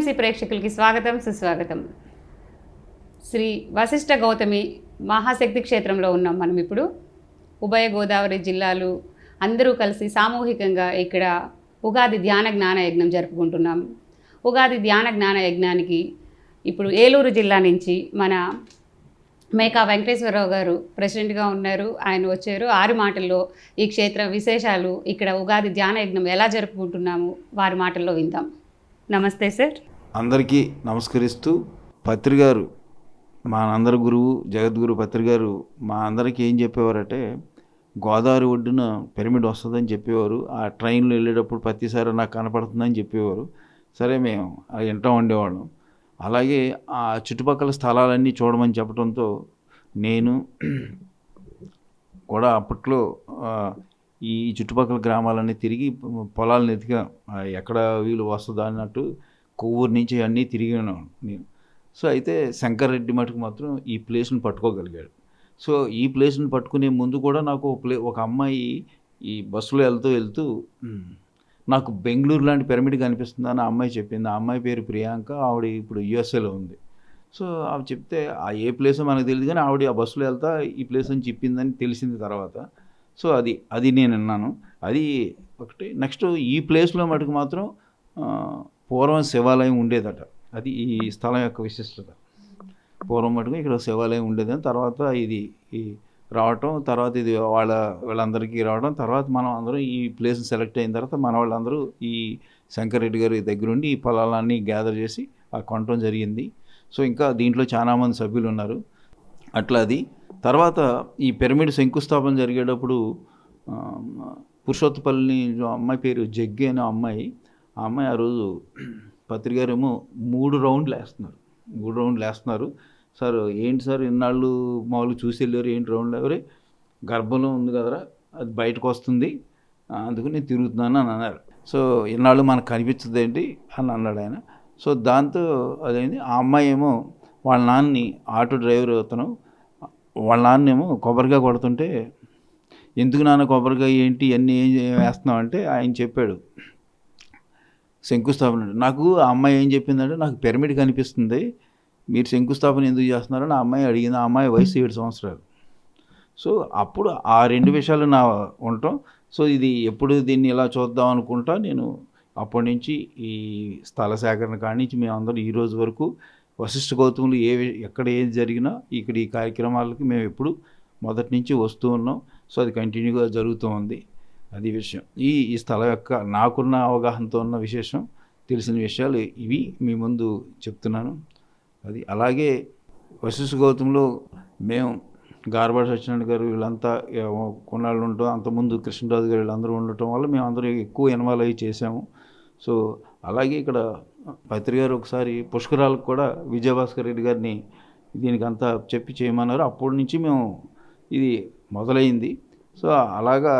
TMC ప్రేక్షకులకి స్వాగతం సుస్వాగతం. శ్రీ వశిష్ఠ గౌతమి మహాశక్తి క్షేత్రంలో ఉన్నాం మనం ఇప్పుడు. ఉభయ గోదావరి జిల్లాలు అందరూ కలిసి సామూహికంగా ఇక్కడ ఉగాది ధ్యాన జ్ఞాన యజ్ఞం జరుపుకుంటున్నాం. ఉగాది ధ్యాన జ్ఞాన యజ్ఞానికి ఇప్పుడు ఏలూరు జిల్లా నుంచి మన మేకా వెంకటేశ్వరరావు గారు ప్రెసిడెంట్గా ఉన్నారు. ఆయన వచ్చారు. ఆరు మాటల్లో ఈ క్షేత్ర విశేషాలు ఇక్కడ ఉగాది ధ్యాన యజ్ఞం ఎలా జరుపుకుంటున్నాము వారి మాటల్లో విందాం. నమస్తే సార్. అందరికీ నమస్కరిస్తూ పత్రి గారు మా అందరి గురువు జగద్గురు పత్రి గారు మా అందరికీ ఏం చెప్పేవారంటే గోదావరి ఒడ్డున పిరమిడ్ వస్తుందని చెప్పేవారు ఆ ట్రైన్లో వెళ్ళేటప్పుడు ప్రతిసారి నాకు కనపడుతుందని చెప్పేవారు. సరే మేము అది వింటూ ఉండేవాళ్ళం. అలాగే ఆ చుట్టుపక్కల స్థలాలన్నీ చూడమని చెప్పడంతో నేను కూడా అప్పట్లో ఈ చుట్టుపక్కల గ్రామాలన్నీ తిరిగి పొలాలను ఎతిగా ఎక్కడ వీలు వస్తుందా అన్నట్టు కొవ్వూరు నుంచి అన్నీ తిరిగాను నేను. సో అయితే శంకర్ రెడ్డి మటుకు మాత్రం ఈ ప్లేస్ని పట్టుకోగలిగాడు. సో ఈ ప్లేస్ని పట్టుకునే ముందు కూడా నాకు ఒక ప్లే ఒక అమ్మాయి ఈ బస్సులో వెళ్తూ వెళ్తూ నాకు బెంగళూరు లాంటి పిరమిడ్ కనిపిస్తుంది? అని ఆ అమ్మాయి చెప్పింది. ఆ అమ్మాయి పేరు ప్రియాంక ఆవిడ ఇప్పుడు యుఎస్ఏలో ఉంది. సో ఆవిడ చెప్తే ఆ ఏ ప్లేసో మనకు తెలియదు కానీ ఆవిడ ఆ బస్సులో వెళ్తా ఈ ప్లేస్ అని చెప్పిందని తెలిసింది తర్వాత. సో అది అది నేను విన్నాను. అది ఒకటి. నెక్స్ట్ ఈ ప్లేస్లో మటుకు మాత్రం పూర్వం శివాలయం ఉండేదట. అది ఈ స్థలం యొక్క విశిష్టత. పూర్వం మటుకు ఇక్కడ శివాలయం ఉండేదని తర్వాత ఇది ఈ రావటం తర్వాత ఇది వాళ్ళ వీళ్ళందరికీ రావడం తర్వాత మనం అందరం ఈ ప్లేస్ని సెలెక్ట్ అయిన తర్వాత మన వాళ్ళందరూ ఈ శంకరెడ్డి గారి దగ్గరుండి ఈ పొలాలన్నీ గ్యాదర్ చేసి ఆ కొనటం జరిగింది. సో ఇంకా దీంట్లో చాలామంది సభ్యులు ఉన్నారు. అట్లా అది. తర్వాత ఈ పిరమిడ్ శంకుస్థాపన జరిగేటప్పుడు పురుషోత్తపల్లిని పురుషోత్తపల్లి అమ్మాయి పేరు జగ్గి అనే అమ్మాయి ఆ అమ్మాయి ఆ రోజు పత్రికారేమో మూడు రౌండ్లు వేస్తున్నారు. మూడు రౌండ్లు వేస్తున్నారు. సార్ ఏంటి సార్ ఇన్నాళ్ళు మామూలు చూసి వెళ్ళారు ఏంటి రౌండ్లు? ఎవరే గర్భంలో ఉంది కదరా అది బయటకు వస్తుంది. అందుకు నేను తిరుగుతున్నాను అని అన్నారు. సో ఇన్నాళ్ళు మనకు కనిపించదు ఏంటి అని అన్నాడు ఆయన. సో దాంతో అదైంది. ఆ అమ్మాయి ఏమో వాళ్ళ నాన్నని ఆటో డ్రైవర్ అవుతాను వాళ్ళ నాన్నేమో కొబ్బరికాయ కొడుతుంటే ఎందుకు నాన్న కొబ్బరికాయ ఏంటి ఇవన్నీ ఏం వేస్తున్నావు? అంటే ఆయన చెప్పాడు. శంకుస్థాపన నాకు ఆ అమ్మాయి ఏం చెప్పిందంటే నాకు పిరమిడ్ కనిపిస్తుంది మీరు శంకుస్థాపన ఎందుకు చేస్తున్నారని ఆ అమ్మాయి అడిగింది. ఆ అమ్మాయి వయసు ఏడు సంవత్సరాలు. సో అప్పుడు ఆ రెండు విషయాలు నా ఉండటం. సో ఇది ఎప్పుడు దీన్ని ఇలా చూద్దాం అనుకుంటా నేను అప్పటి నుంచి ఈ స్థల సేకరణ కాడి నుంచి మేమందరం ఈ రోజు వరకు వశిష్ఠ గౌతములు ఏ ఎక్కడ ఏది జరిగినా ఇక్కడ ఈ కార్యక్రమాలకి మేము ఎప్పుడు మొదటి నుంచి వస్తూ ఉన్నాం. సో అది కంటిన్యూగా జరుగుతూ ఉంది. అది విషయం. ఈ ఈ స్థలం యొక్క నాకున్న అవగాహనతో ఉన్న విశేషం తెలిసిన విషయాలు ఇవి మీ ముందు చెప్తున్నాను. అది అలాగే వశిష్ఠ గౌతంలో మేము గార్బాడ్ సత్యనారాయణ గారు వీళ్ళంతా కొన్నాళ్ళు ఉండటం అంతకుముందు కృష్ణరాజు గారు వీళ్ళందరూ ఉండటం వల్ల మేము అందరూ ఎక్కువ ఇన్వాల్వ్ అయ్యి చేసాము సో అలాగే ఇక్కడ పత్రి గారు ఒకసారి పుష్కరాలకు కూడా విజయభాస్కర్ రెడ్డి గారిని దీనికి అంతా చెప్పి చేయమన్నారు. అప్పటి నుంచి మేము ఇది మొదలైంది. సో అలాగా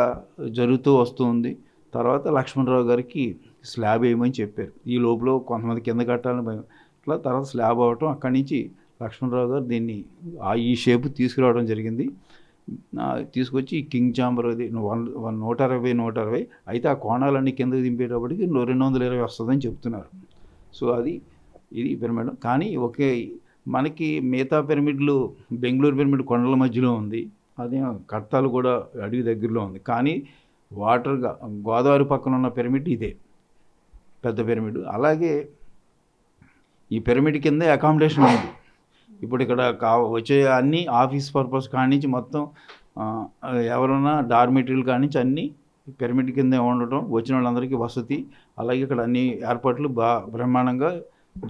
జరుగుతూ వస్తుంది తర్వాత లక్ష్మణరావు గారికి స్లాబ్ వేయమని చెప్పారు. ఈ లోపల కొంతమంది కింద కట్టాలని భయం. ఇట్లా తర్వాత స్లాబ్ అవ్వటం అక్కడి నుంచి లక్ష్మణరావు గారు దీన్ని ఆ ఈ షేప్ తీసుకురావడం జరిగింది. తీసుకొచ్చి కింగ్ చాంబర్ అది వన్ వన్ నూట అరవై నూట అరవై అయితే ఆ కోణాలన్నీ కిందకి దింపేటప్పటికి రెండు వందల ఇరవై వస్తుందని చెప్తున్నారు. సో అది ఇది పిరమిడ్. కానీ ఒకే మనకి మిగతా పిరమిడ్లు బెంగళూరు పిరమిడ్ కొండల మధ్యలో ఉంది. అదే కట్టాలు కూడా అడవి దగ్గరలో ఉంది. కానీ వాటర్ గోదావరి పక్కన ఉన్న పిరమిడ్ ఇదే పెద్ద పిరమిడ్. అలాగే ఈ పిరమిడ్ కింద అకామిడేషన్ ఉంది. ఇప్పుడు ఇక్కడ కా వచ్చే అన్ని ఆఫీస్ పర్పస్ కానించి మొత్తం ఎవరన్నా డార్మెటీరియల్ కాడి అన్నీ పిరమిడ్ కిందే ఉండటం వచ్చిన వాళ్ళందరికీ వసతి. అలాగే ఇక్కడ అన్ని ఏర్పాట్లు బా బ్రహ్మాండంగా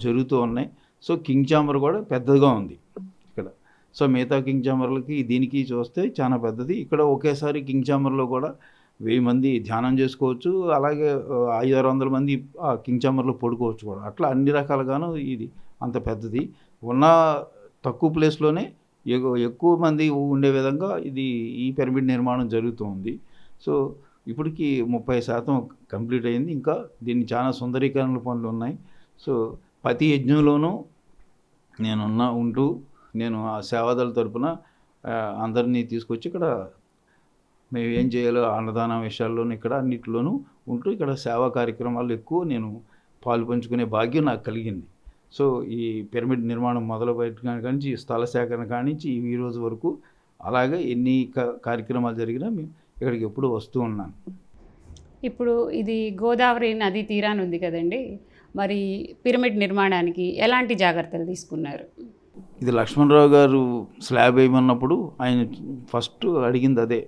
జరుగుతూ ఉన్నాయి. సో కింగ్ చాంబర్ కూడా పెద్దగా ఉంది. సో మిగతా కింగ్ చాంబర్లకి దీనికి చూస్తే చాలా పెద్దది. ఇక్కడ ఒకేసారి కింగ్ చాంబర్లో కూడా వెయ్యి మంది ధ్యానం చేసుకోవచ్చు. అలాగే ఐదు ఆరు వందల మంది ఆ కింగ్ చాంబర్లో పడుకోవచ్చు కూడా. అట్లా అన్ని రకాలుగాను ఇది అంత పెద్దది. ఉన్న తక్కువ ప్లేస్లోనే ఎగు- ఎక్కువ మంది ఉండే విధంగా ఇది ఈ పిరమిడ్ నిర్మాణం జరుగుతుంది. సో ఇప్పటికి ముప్పై శాతం కంప్లీట్ అయింది. ఇంకా దీన్ని చాలా సుందరీకరణ పనులు ఉన్నాయి. సో ప్రతి యజ్ఞంలోనూ నేనున్న ఉంటూ నేను ఆ సేవాదళ తరపున అందరినీ తీసుకొచ్చి ఇక్కడ మేము ఏం చేయాలో అన్నదానం విషయాల్లోనూ ఇక్కడ అన్నిటిలోనూ ఉంటూ ఇక్కడ సేవా కార్యక్రమాలు ఎక్కువ నేను పాలు పంచుకునే భాగ్యం నాకు కలిగింది. సో ఈ పిరమిడ్ నిర్మాణం మొదలు పెట్టిన కానించి స్థల సేకరణ కానించి ఈ రోజు వరకు అలాగే ఎన్ని క- కార్యక్రమాలు జరిగినా మేము ఇక్కడికి ఎప్పుడు వస్తూ ఉన్నాను. ఇప్పుడు ఇది గోదావరి నది తీరాన్ని ఉంది కదండి. మరి పిరమిడ్ నిర్మాణానికి ఎలాంటి జాగ్రత్తలు తీసుకున్నారు? ఇది లక్ష్మణరావు గారు స్లాబ్ వేయమన్నప్పుడు ఆయన ఫస్ట్ అడిగింది అదే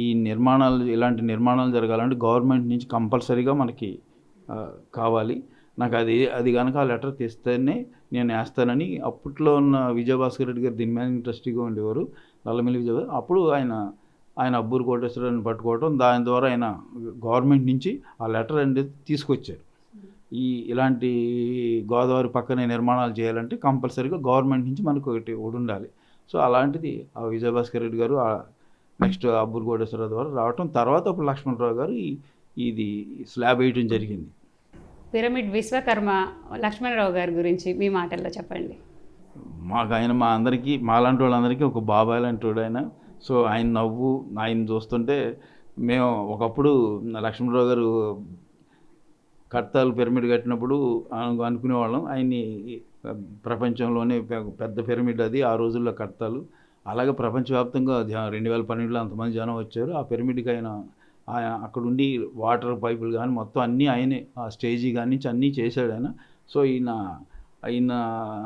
ఈ నిర్మాణాలు ఇలాంటి నిర్మాణాలు జరగాలంటే గవర్నమెంట్ నుంచి కంపల్సరీగా మనకి కావాలి. నాకు అది అది కనుక ఆ లెటర్ తెస్తేనే నేను వేస్తానని అప్పట్లో ఉన్న విజయభాస్కర్ రెడ్డి గారు దీని మేనేజింగ్ ట్రస్టీగా ఉండేవారు. నల్లమిల్లి విజయ అప్పుడు ఆయన ఆయన అబ్బూరు కోటేశ్వరాన్ని పట్టుకోవడం దాని ద్వారా ఆయన గవర్నమెంట్ నుంచి ఆ లెటర్ అనేది తీసుకొచ్చారు. ఈ ఇలాంటి గోదావరి పక్కనే నిర్మాణాలు చేయాలంటే కంపల్సరీగా గవర్నమెంట్ నుంచి మనకు ఒకటి ఒకటి ఉండాలి సో అలాంటిది ఆ విజయభాస్కర్ రెడ్డి గారు నెక్స్ట్ అబ్బూరు కోటేశ్వరరావు ద్వారా రావటం తర్వాత అప్పుడు లక్ష్మణరావు గారు ఇది స్లాబ్ వేయటం జరిగింది. పిరమిడ్ విశ్వకర్మ లక్ష్మణరావు గారి గురించి మీ మాటల్లో చెప్పండి. మాకు ఆయన మా అందరికీ మాలాంటి వాళ్ళందరికీ ఒక బాబాయ్ లాంటి వాడు ఆయన సో ఆయన నవ్వు ఆయన చూస్తుంటే మేము ఒకప్పుడు లక్ష్మణరావు గారు కర్తాలు పిరమిడ్ కట్టినప్పుడు అనుకునేవాళ్ళం. ఆయన్ని ప్రపంచంలోనే పెద్ద పిరమిడ్ అది. ఆ రోజుల్లో కర్తాలు. అలాగే ప్రపంచవ్యాప్తంగా రెండు వేల పన్నెండులో అంతమంది జనం వచ్చారు. ఆ పిరమిడ్కి ఆయన ఆయన అక్కడుండి వాటర్ పైపులు కానీ మొత్తం అన్నీ ఆయనే ఆ స్టేజీ కానీ అన్నీ చేశాడు ఆయన. సో ఈయన ఈయన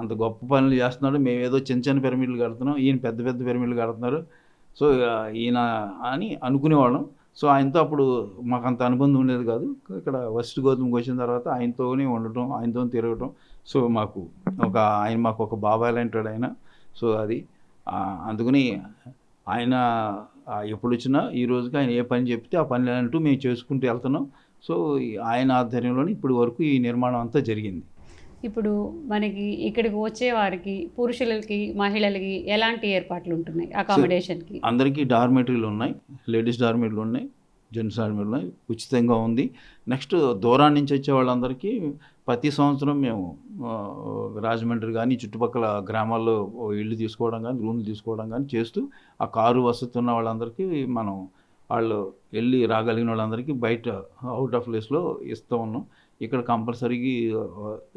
అంత గొప్ప పనులు చేస్తున్నాడు. మేము ఏదో చిన్న చిన్న పిరమిడ్లు కడుతున్నాం. ఈయన పెద్ద పెద్ద పిరమిడ్లు కడుతున్నారు. సో ఈయన అని అనుకునేవాళ్ళం. సో ఆయనతో అప్పుడు మాకు అంత అనుబంధం ఉండేది కాదు. ఇక్కడ వెస్ట్ గోధుమకి వచ్చిన తర్వాత ఆయనతోనే ఉండటం ఆయనతో తిరగటం. సో మాకు ఒక ఆయన మాకు ఒక బాబాయ్ లాంటాడు ఆయన. సో అది అందుకని ఆయన ఎప్పుడు వచ్చినా ఈ రోజుకి ఆయన ఏ పని చెప్తే ఆ పని అంటూ మేము చేసుకుంటూ వెళ్తున్నాం. సో ఆయన ఆధ్వర్యంలోనే ఇప్పటి వరకు ఈ నిర్మాణం అంతా జరిగింది. ఇప్పుడు మనకి ఇక్కడికి వచ్చే వారికి పురుషులకి మహిళలకి ఎలాంటి ఏర్పాట్లు ఉంటున్నాయి అకామిడేషన్కి అందరికీ డార్మెటరీలు ఉన్నాయి లేడీస్ డార్మెటరీలు ఉన్నాయి జెంట్స్ డార్మెటరీలు ఉన్నాయి ఉచితంగా ఉంది. నెక్స్ట్ దూరం నుంచి వచ్చే వాళ్ళందరికీ ప్రతి సంవత్సరం మేము రాజమండ్రి కానీ చుట్టుపక్కల గ్రామాల్లో ఇల్లు తీసుకోవడం కానీ రూమ్లు తీసుకోవడం కానీ చేస్తూ ఆ కారు వసతి ఉన్న వాళ్ళందరికీ మనం వాళ్ళు వెళ్ళి రాగలిగిన వాళ్ళందరికీ బయట అవుట్ ఆఫ్ ప్లేస్లో ఇస్తూ ఉన్నాం. ఇక్కడ కంపల్సరీగా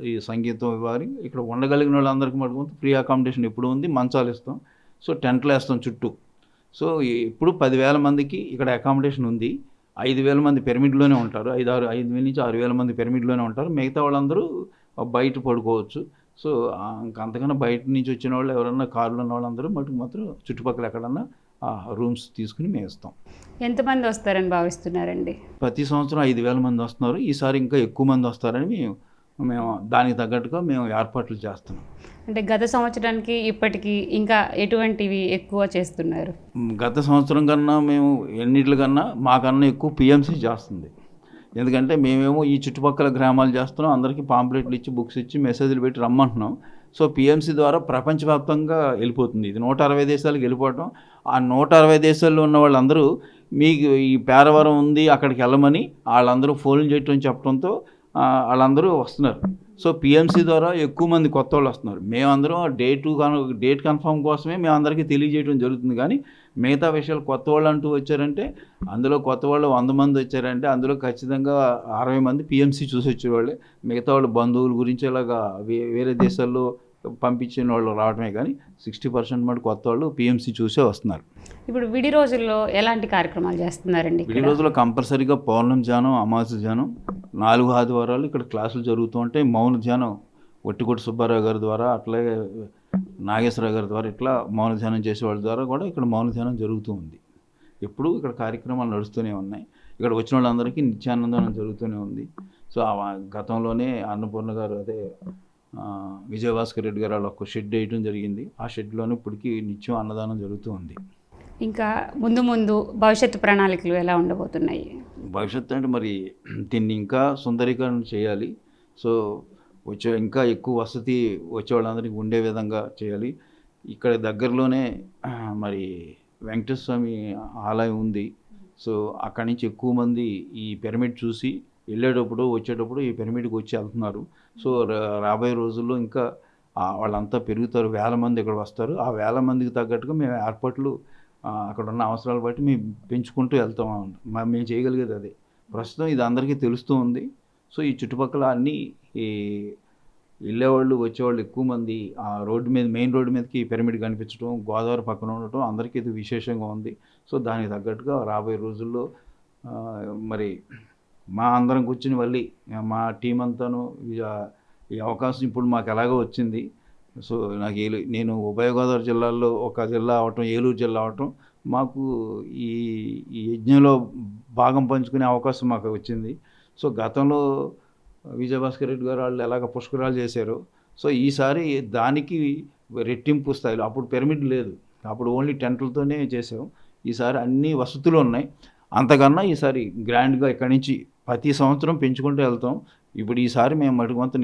ఈ సంగీతం ఇవ్వాలి. ఇక్కడ ఉండగలిగిన వాళ్ళందరికీ మటుకు ఫ్రీ అకామిడేషన్ ఇప్పుడు ఉంది మంచాలు ఇస్తాం. సో టెంట్లు వేస్తాం చుట్టూ. సో ఇప్పుడు పదివేల మందికి ఇక్కడ అకామిడేషన్ ఉంది. ఐదు వేల మంది పిరమిడ్లోనే ఉంటారు. ఐదు ఆరు ఐదు వేల నుంచి ఆరు వేల మంది పిరమిడ్లోనే ఉంటారు. మిగతా వాళ్ళందరూ బయట పడుకోవచ్చు. సో ఆ, అంతకన్నా బయట నుంచి వచ్చిన వాళ్ళు ఎవరన్నా కార్లు ఉన్న వాళ్ళందరూ మటుకు మాత్రం చుట్టుపక్కల ఎక్కడన్నా రూమ్స్ తీసుకుని మేము ఇస్తాం. ఎంతమంది వస్తారని భావిస్తున్నారండి? ప్రతి సంవత్సరం ఐదు వేల మంది వస్తున్నారు. ఈసారి ఇంకా ఎక్కువ మంది వస్తారని మేము మేము దానికి తగ్గట్టుగా మేము ఏర్పాట్లు చేస్తున్నాం. అంటే గత సంవత్సరానికి ఇప్పటికి ఇంకా ఎటువంటివి ఎక్కువ చేస్తున్నారు? గత సంవత్సరం కన్నా మేము ఎన్నిట్లకన్నా మాకన్నా ఎక్కువ పిఎంసీ చేస్తుంది. ఎందుకంటే మేమేమో ఈ చుట్టుపక్కల గ్రామాలు చేస్తున్నాం. అందరికీ పాంప్లెట్లు ఇచ్చి బుక్స్ ఇచ్చి మెసేజ్లు పెట్టి రమ్మంటున్నాం. సో పిఎంసీ ద్వారా ప్రపంచవ్యాప్తంగా వెళ్ళిపోతుంది. ఇది నూట అరవై దేశాలకు వెళ్ళిపోవటం. ఆ నూట అరవై దేశాల్లో ఉన్న వాళ్ళందరూ మీకు ఈ పేరవరం ఉంది అక్కడికి వెళ్ళమని వాళ్ళందరూ ఫోన్ చేయటం చెప్పడంతో వాళ్ళందరూ వస్తున్నారు. సో పిఎంసీ ద్వారా ఎక్కువ మంది కొత్త వాళ్ళు వస్తున్నారు. మేమందరం డేట్ డేట్ కన్ఫర్మ్ కోసమే మేము అందరికీ తెలియజేయడం జరుగుతుంది. కానీ మిగతా విషయాలు కొత్త వాళ్ళు అంటూ వచ్చారంటే అందులో కొత్త వాళ్ళు వంద మంది వచ్చారంటే అందులో ఖచ్చితంగా అరవై మంది పిఎంసీ చూసి వచ్చేవాళ్ళే మిగతా వాళ్ళు బంధువుల గురించి ఇలాగా వే- వేరే దేశాల్లో పంపించిన వాళ్ళు రావడమే కానీ సిక్స్టీ పర్సెంట్ మటు కొత్త వాళ్ళు పిఎంసీ చూసే వస్తున్నారు. ఇప్పుడు విడి రోజుల్లో ఎలాంటి కార్యక్రమాలు చేస్తున్నారండి విడి? రోజుల్లో కంపల్సరీగా పౌర్ణమి ధ్యానం అమావాస్య ధ్యానం నాలుగు ఆదివారాలు ఇక్కడ క్లాసులు జరుగుతూ ఉంటాయి మౌన ధ్యానం ఒట్టికొట్టి సుబ్బారావు గారి ద్వారా అట్లాగే నాగేశ్వరరావు గారి ద్వారా ఇట్లా మౌన ధ్యానం చేసే వాళ్ళ ద్వారా కూడా ఇక్కడ మౌన ధ్యానం జరుగుతూ ఉంది. ఎప్పుడూ ఇక్కడ కార్యక్రమాలు నడుస్తూనే ఉన్నాయి. ఇక్కడ వచ్చిన వాళ్ళందరికీ నిత్యానందనం జరుగుతూనే ఉంది. సో ఆ గతంలోనే అన్నపూర్ణ గారు అదే విజయభాస్కర్ రెడ్డి గారు వాళ్ళు ఒక షెడ్ వేయడం జరిగింది. ఆ షెడ్లోనే ఇప్పటికీ నిత్యం అన్నదానం జరుగుతూ ఉంది. ఇంకా ముందు ముందు భవిష్యత్తు ప్రణాళికలు ఎలా ఉండబోతున్నాయి? భవిష్యత్తు అంటే మరి దీన్ని ఇంకా సుందరీకరణ చేయాలి. సో వచ్చే ఇంకా ఎక్కువ వసతి వచ్చే వాళ్ళందరికీ ఉండే విధంగా చేయాలి. ఇక్కడ దగ్గరలోనే మరి వెంకటేశ్వర స్వామి ఆలయం ఉంది. సో అక్కడి నుంచి ఎక్కువ మంది ఈ పిరమిడ్ చూసి వెళ్ళేటప్పుడు వచ్చేటప్పుడు ఈ పిరమిడ్కి వచ్చి వెళ్తున్నారు. సో రా- రాబోయే రోజుల్లో ఇంకా వాళ్ళంతా పెరుగుతారు. వేల మంది ఇక్కడ వస్తారు. ఆ వేల మందికి తగ్గట్టుగా మేము ఏర్పాట్లు అక్కడ ఉన్న అవసరాలు బట్టి మేము పెంచుకుంటూ వెళ్తాం. మా మేము చేయగలిగేది అదే. ప్రస్తుతం ఇది అందరికీ తెలుస్తూ ఉంది. సో ఈ చుట్టుపక్కల అన్నీ ఈ వెళ్ళేవాళ్ళు వచ్చేవాళ్ళు ఎక్కువ మంది ఆ రోడ్డు మీద మెయిన్ రోడ్డు మీదకి పిరమిడ్ కనిపించడం గోదావరి పక్కన ఉండటం అందరికీ ఇది విశేషంగా ఉంది. సో దానికి తగ్గట్టుగా రాబోయే రోజుల్లో మరి మా అందరం కూర్చుని మళ్ళీ మా టీం అంతాను ఈ అవకాశం ఇప్పుడు మాకు ఎలాగో వచ్చింది. సో నాకు ఏలు నేను ఉభయ గోదావరి జిల్లాల్లో ఒక జిల్లా అవటం ఏలూరు జిల్లా అవటం మాకు ఈ ఈ యజ్ఞంలో భాగం పంచుకునే అవకాశం మాకు వచ్చింది. సో గతంలో విజయభాస్కర్ రెడ్డి గారు వాళ్ళు ఎలాగ పుష్కరాలు చేశారు సో ఈసారి దానికి రెట్టింపు స్థాయిలో అప్పుడు పిరమిడ్ లేదు. అప్పుడు ఓన్లీ టెంట్లతోనే చేసాం ఈసారి అన్ని వసతులు ఉన్నాయి. అంతకన్నా ఈసారి గ్రాండ్గా ఇక్కడి నుంచి ప్రతి సంవత్సరం పెంచుకుంటూ వెళ్తాం. ఇప్పుడు ఈసారి మేము మటుకు మొత్తం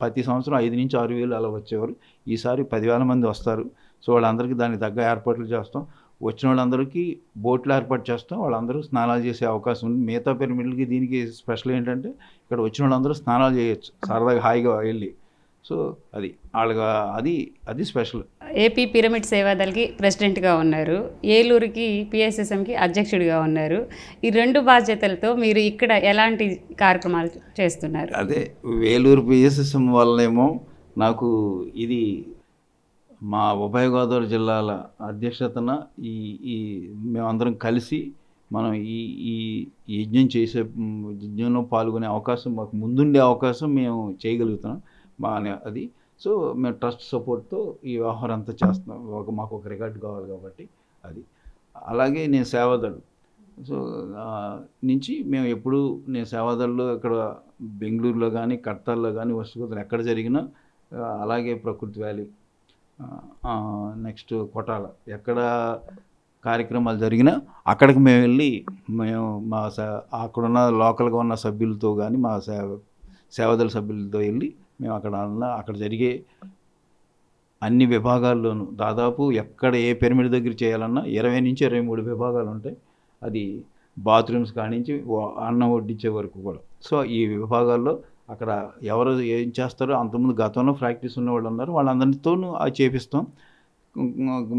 ప్రతి సంవత్సరం ఐదు నుంచి ఆరు వేలు అలా వచ్చేవారు. ఈసారి పదివేల మంది వస్తారు. సో వాళ్ళందరికీ దానికి తగ్గ ఏర్పాట్లు చేస్తాం. వచ్చిన వాళ్ళందరికీ బోట్లు ఏర్పాటు చేస్తాం. వాళ్ళందరూ స్నానాలు చేసే అవకాశం ఉంది. మిగతా పిరమిడ్లకి దీనికి స్పెషల్ ఏంటంటే ఇక్కడ వచ్చిన వాళ్ళందరూ స్నానాలు చేయొచ్చు. సరదాగా హాయిగా వెళ్ళి. సో అది వాళ్ళగా అది అది స్పెషల్. ఏపీ పిరమిడ్ సేవాదల్కి ప్రెసిడెంట్గా ఉన్నారు. ఏలూరుకి పిఎస్ఎస్ఎంకి అధ్యక్షుడిగా ఉన్నారు. ఈ రెండు బాధ్యతలతో మీరు ఇక్కడ ఎలాంటి కార్యక్రమాలు చేస్తున్నారు? అదే వేలూరు పిఎస్ఎస్ఎం వల్లనేమో నాకు ఇది మా ఉభయ గోదావరి జిల్లాల అధ్యక్షతన ఈ ఈ మేమందరం కలిసి మనం ఈ ఈ యజ్ఞం చేసే యజ్ఞంలో పాల్గొనే అవకాశం మాకు ముందుండే అవకాశం మేము చేయగలుగుతున్నాం. బాగానే అది. సో మేము ట్రస్ట్ సపోర్ట్తో ఈ వ్యవహారం అంతా చేస్తున్నాం. ఒక మాకు ఒక రికార్డ్ కావాలి కాబట్టి అది. అలాగే నేను సేవాదళ్. సో నుంచి మేము ఎప్పుడు నేను సేవాదళ్ళు ఇక్కడ బెంగళూరులో కానీ కట్టాల్లో కానీ వస్తువులు ఎక్కడ జరిగినా అలాగే ప్రకృతి వ్యాలీ నెక్స్ట్ కొటాల ఎక్కడ కార్యక్రమాలు జరిగినా అక్కడికి మేము వెళ్ళి మేము మా స అక్కడున్న లోకల్గా ఉన్న సభ్యులతో కానీ మా సేవ సేవదల సభ్యులతో వెళ్ళి మేము అక్కడ అన్న అక్కడ జరిగే అన్ని విభాగాల్లోనూ దాదాపు ఎక్కడ ఏ పిరమిడ్ దగ్గర చేయాలన్నా ఇరవై నుంచి ఇరవై మూడు విభాగాలు ఉంటాయి. అది బాత్రూమ్స్ కానించి అన్నం వడ్డించే వరకు కూడా. సో ఈ విభాగాల్లో అక్కడ ఎవరు ఏం చేస్తారో అంతకుముందు గతంలో ప్రాక్టీస్ ఉన్న వాళ్ళు ఉన్నారు. వాళ్ళందరితోనూ అది చేపిస్తాం.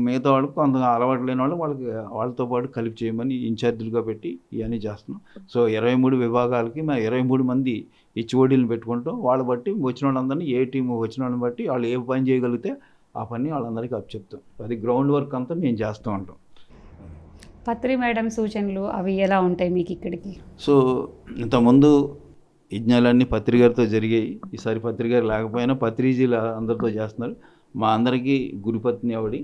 మిగతా వాళ్ళకి కొంత అలవాటు లేని వాళ్ళు వాళ్ళకి వాళ్ళతో పాటు కలిపి చేయమని ఇన్ఛార్జీలుగా పెట్టి ఇవన్నీ చేస్తున్నాం. సో ఇరవై మూడు విభాగాలకి మేము ఇరవై మూడు మంది హెచ్ఓడీలను పెట్టుకుంటాం. వాళ్ళ బట్టి వచ్చిన వాళ్ళందరినీ ఏ టీం వచ్చిన వాళ్ళని బట్టి వాళ్ళు ఏ పని చేయగలిగితే ఆ పని వాళ్ళందరికీ అప్ చెప్తాం అది గ్రౌండ్ వర్క్ అంతా మేము చేస్తూ ఉంటాం. పత్రి మేడం సూచనలు అవి ఎలా ఉంటాయి మీకు ఇక్కడికి? సో ఇంతకుముందు యజ్ఞాలన్నీ పత్రిగారితో జరిగాయి. ఈసారి పత్రిగారు లేకపోయినా పత్రిజీలు అందరితో చేస్తున్నారు. మా అందరికీ గురుపత్ని ఆవిడ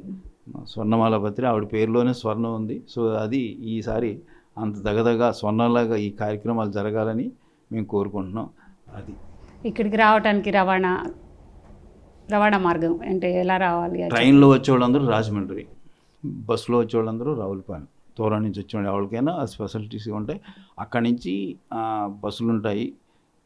స్వర్ణమాల పత్రి ఆవిడ పేరులోనే స్వర్ణం ఉంది. సో అది ఈసారి అంత దగదగా స్వర్ణంలాగా ఈ కార్యక్రమాలు జరగాలని మేము కోరుకుంటున్నాం. అది. ఇక్కడికి రావడానికి రవాణా రవాణా మార్గం అంటే ఎలా రావాలి ట్రైన్లో వచ్చే వాళ్ళందరూ రాజమండ్రి బస్సులో వచ్చే వాళ్ళందరూ రావులపాలెం. దూరం నుంచి వచ్చే వాళ్ళు ఎవరికైనా ఆ ఫెసిలిటీస్ ఉంటాయి. అక్కడి నుంచి బస్సులు ఉంటాయి.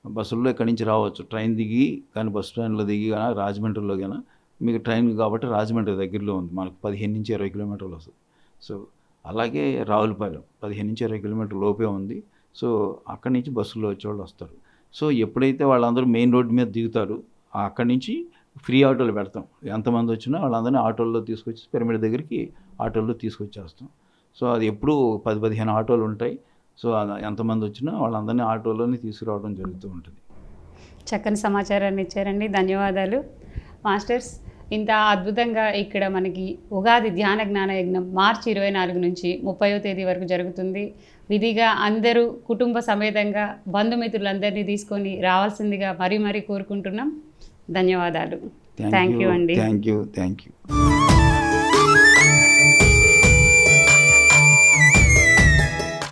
బస్సుల్లో ఇక్కడి నుంచి రావచ్చు. ట్రైన్ దిగి కానీ బస్ స్టాండ్లో దిగి కానీ రాజమండ్రిలో కానీ మీకు ట్రైన్ కాబట్టి రాజమండ్రి దగ్గరలో ఉంది. మనకు పదిహేను నుంచి ఇరవై కిలోమీటర్లు వస్తుంది. సో అలాగే రావులపాలెం పదిహేను నుంచి ఇరవై కిలోమీటర్ లోపే ఉంది. సో అక్కడి నుంచి బస్సులో వచ్చేవాళ్ళు వస్తారు. సో ఎప్పుడైతే వాళ్ళందరూ మెయిన్ రోడ్డు మీద దిగుతారు అక్కడి నుంచి ఫ్రీ ఆటోలు పెడతాం. ఎంతమంది వచ్చినా వాళ్ళందరినీ ఆటోల్లో తీసుకొచ్చి పిరమిడ్ దగ్గరికి ఆటోల్లో తీసుకొచ్చేస్తాం. సో అది ఎప్పుడు పది పదిహేను ఆటోలు ఉంటాయి. సో ఎంతమంది వచ్చినా వాళ్ళందరినీ ఆటోలోనే తీసుకురావడం జరుగుతూ ఉంటుంది. చక్కని సమాచారాన్ని ఇచ్చారండి. ధన్యవాదాలు. మాస్టర్స్ ఇంత అద్భుతంగా ఇక్కడ మనకి ఉగాది ధ్యాన జ్ఞాన యజ్ఞం మార్చి ఇరవై నాలుగు నుంచి ముప్పైవ తేదీ వరకు జరుగుతుంది. విధిగా అందరూ కుటుంబ సమేతంగా బంధుమిత్రులందరినీ తీసుకొని రావాల్సిందిగా మరీ మరీ కోరుకుంటున్నాం. ధన్యవాదాలు. థ్యాంక్ యూ అండి. Thank you thank you